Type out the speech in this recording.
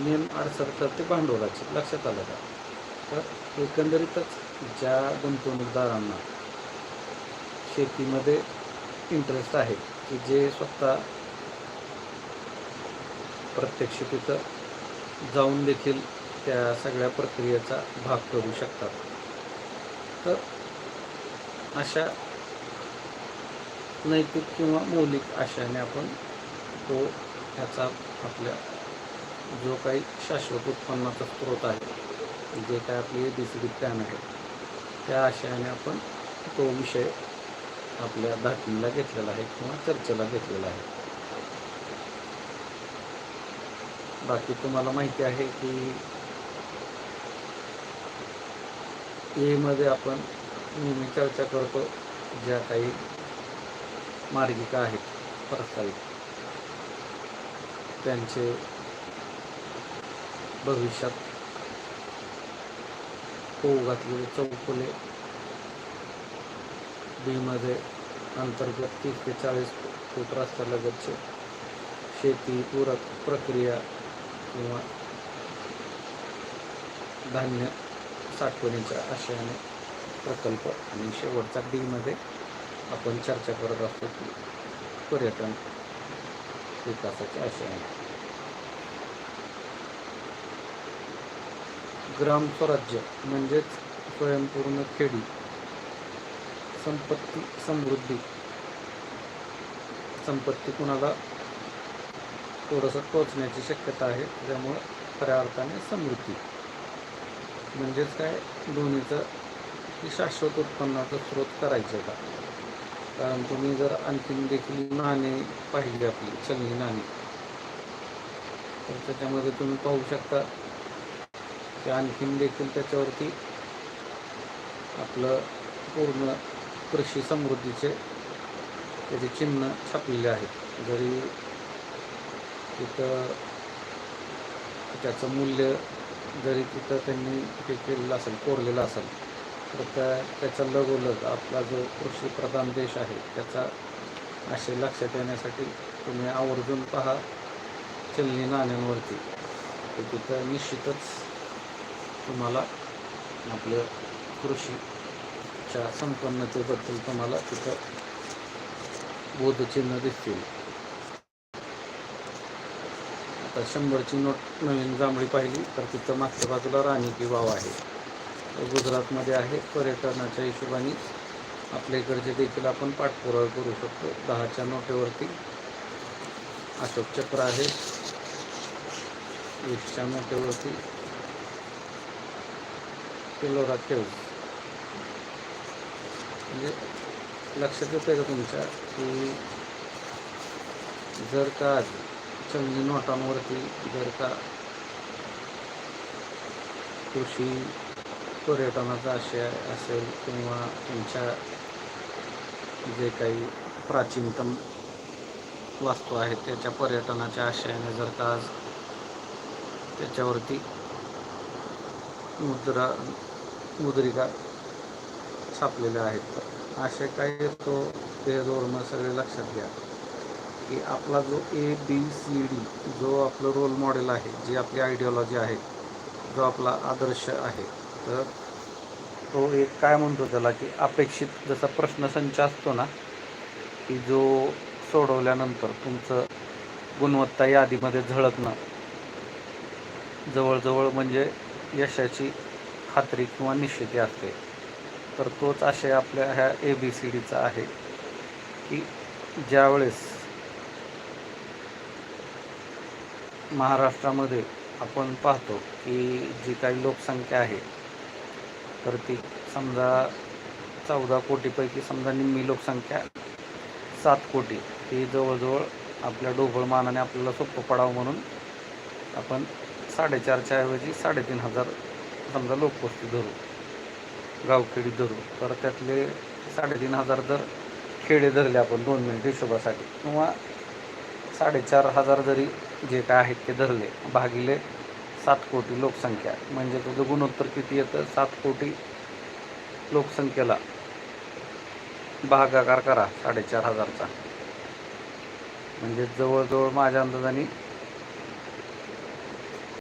नियम अडचण तर ते भांडवलाचे लक्षात आलं का? तर एकंदरीतच ज्या गुंतवणूकदारांना शेतीमध्ये इंटरेस्ट आहे की जे स्वतः प्रत्यक्ष तिथं जाऊन देखील त्या सगळ्या प्रक्रियेचा भाग करू शकतात. तर अशा नैतिक किंवा मौलिक आशयाने आपण तो ह्याचा आपल्या जो काही शाश्वत उत्पन्नाचा स्रोत आहे जे काय आपली A B C D plan आहे त्या आशयाने आपण तो विषय आपल्या धाटणीला घेतलेला आहे किंवा चर्चेला घेतलेला आहे. बाकी तुम्हाला माहिती आहे की एमध्ये आपण नेहमी चर्चा करतो ज्या काही मार्गिका आहेत प्रस्तावित. त्यांचे भविष्यात होऊ घातलेले चौफुले बीमध्ये अंतर्गत तीस ते चाळीस फूट रस्त्यालगतचे शेती पूरक प्रक्रिया किंवा धान्य साठवणीच्या आशयाने प्रकल्प आणि शेवटचा डीमध्ये आपण चर्चा करत असतो की पर्यटन विकासाच्या आशयाने. ग्राम स्वराज्य म्हणजेच स्वयंपूर्ण खेडी. संपत्ती समृद्धी. संपत्ती कुणाला थोडंसं टोचण्याची शक्यता आहे त्यामुळं खऱ्या अर्थाने समृद्धी. म्हणजेच काय? दोन्हीचं की शाश्वत उत्पन्नाचा स्रोत करायचं का? कारण तुम्ही जर आणखीन देखील नाणे पाहिली आपली चलनी नाणी तर त्याच्यामध्ये तुम्ही पाहू शकता ते आणखीन देखील त्याच्यावरती आपलं पूर्ण कृषी समृद्धीचे त्याचे चिन्ह छापलेले आहेत. जरी तिथं त्याचं मूल्य जरी तिथं त्यांनी हे केलेलं असेल कोरलेलं असेल तर त्या त्याचा लगोलग आपला जो कृषीप्रधान देश आहे त्याचा असे लक्षात येण्यासाठी तुम्ही आवर्जून पहा चलनी नाण्यांवरती. तर तिथं निश्चितच तुम्हाला आपलं कृषीच्या संपन्नतेबद्दल तुम्हाला तिथं बोधचिन्ह दिसतील. आता शंभरची नोट नवीन जांभळी पाहिली तर तिथं मागच्या बाजूला राणी की वाव आहे. तर गुजरातमध्ये आहे पर्यटनाच्या हिशोबाने आपल्या इकडचे देखील आपण पाठपुरावा करू शकतो. दहाच्या नोटेवरती अशोक चक्र आहे. वीसच्या नोटेवरती किलोरा केव्ज म्हणजे लक्षात येतं का तुमच्या की जर का आज चलनी म्हणजे नोटांवरती जर का कृषी पर्यटनाचा आशय असेल किंवा तुमच्या जे काही प्राचीनतम वास्तू आहेत त्याच्या पर्यटनाच्या आशयाने जर का आज त्याच्यावरती मुद्रा मुद्रिका छापलेल्या आहेत. असे काही तो ते धोरणं सगळे लक्षात घ्या. की आपला जो ए बी सी डी जो आपलं रोल मॉडेल आहे जी आपली आयडिओलॉजी आहे जो आपला आदर्श आहे तर तो एक काय म्हणतो त्याला की अपेक्षित जसा प्रश्नसंच असतो ना की जो सोडवल्यानंतर तुमचं गुणवत्ता यादीमध्ये झळकणं. जवळजवळ म्हणजे यशाची खात्री किंवा निश्चिती असते. तर तोच आशय आपल्या ह्या ए बी सी डीचा आहे. की ज्यावेळेस महाराष्ट्रामध्ये आपण पाहतो की जी काही लोकसंख्या आहे तर ती समजा चौदा कोटीपैकी समजा निम्मी लोकसंख्या सात कोटी ही जवळजवळ आपल्या ढोबळ मानाने आपल्याला सोपं पडावं म्हणून आपण साडेचारच्या ऐवजी साडेतीन हजार समजा लोकवस्ती धरू गावखेडी धरू तर त्यातले साडेतीन हजार जर खेडे धरले आपण दोन मिनिट हिशोबासाठी किंवा साडेचार हजार जरी जे काय आहेत ते धरले भागिले सात कोटी लोकसंख्या. म्हणजे तुझं गुणोत्तर किती येतं? सात कोटी लोकसंख्येला भागाकार करा साडेचार हजारचा. म्हणजे जवळजवळ माझ्या अंदाजाने